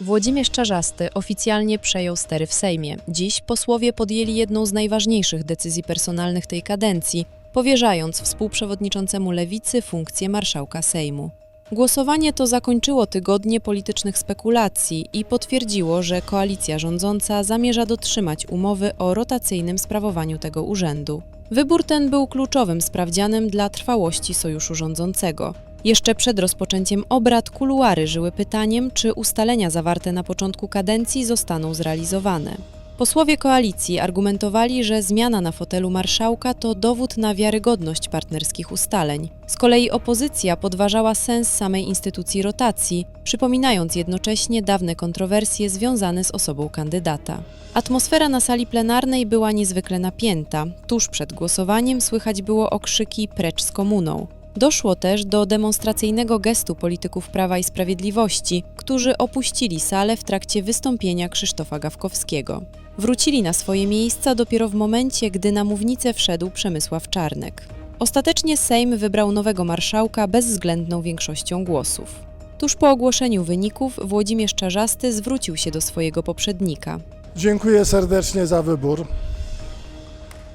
Włodzimierz Czarzasty oficjalnie przejął stery w Sejmie. Dziś posłowie podjęli jedną z najważniejszych decyzji personalnych tej kadencji, powierzając współprzewodniczącemu Lewicy funkcję marszałka Sejmu. Głosowanie to zakończyło tygodnie politycznych spekulacji i potwierdziło, że koalicja rządząca zamierza dotrzymać umowy o rotacyjnym sprawowaniu tego urzędu. Wybór ten był kluczowym sprawdzianem dla trwałości sojuszu rządzącego. Jeszcze przed rozpoczęciem obrad kuluary żyły pytaniem, czy ustalenia zawarte na początku kadencji zostaną zrealizowane. Posłowie koalicji argumentowali, że zmiana na fotelu marszałka to dowód na wiarygodność partnerskich ustaleń. Z kolei opozycja podważała sens samej instytucji rotacji, przypominając jednocześnie dawne kontrowersje związane z osobą kandydata. Atmosfera na sali plenarnej była niezwykle napięta. Tuż przed głosowaniem słychać było okrzyki precz z komuną. Doszło też do demonstracyjnego gestu polityków Prawa i Sprawiedliwości, którzy opuścili salę w trakcie wystąpienia Krzysztofa Gawkowskiego. Wrócili na swoje miejsca dopiero w momencie, gdy na mównicę wszedł Przemysław Czarnek. Ostatecznie Sejm wybrał nowego marszałka bezwzględną większością głosów. Tuż po ogłoszeniu wyników Włodzimierz Czarzasty zwrócił się do swojego poprzednika. Dziękuję serdecznie za wybór.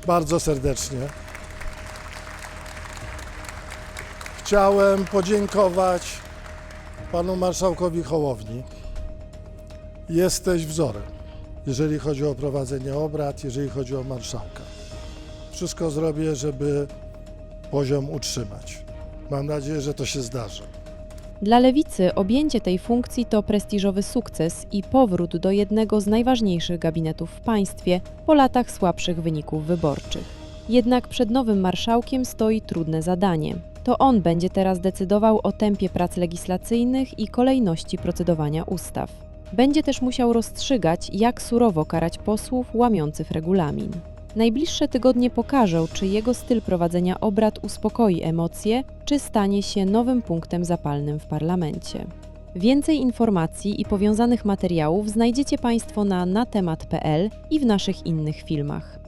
Bardzo serdecznie. Chciałem podziękować panu marszałkowi Hołowni. Jesteś wzorem, jeżeli chodzi o prowadzenie obrad, jeżeli chodzi o marszałka. Wszystko zrobię, żeby poziom utrzymać. Mam nadzieję, że to się zdarzy. Dla lewicy objęcie tej funkcji to prestiżowy sukces i powrót do jednego z najważniejszych gabinetów w państwie po latach słabszych wyników wyborczych. Jednak przed nowym marszałkiem stoi trudne zadanie. To on będzie teraz decydował o tempie prac legislacyjnych i kolejności procedowania ustaw. Będzie też musiał rozstrzygać, jak surowo karać posłów łamiących regulamin. Najbliższe tygodnie pokażą, czy jego styl prowadzenia obrad uspokoi emocje, czy stanie się nowym punktem zapalnym w parlamencie. Więcej informacji i powiązanych materiałów znajdziecie Państwo na natemat.pl i w naszych innych filmach.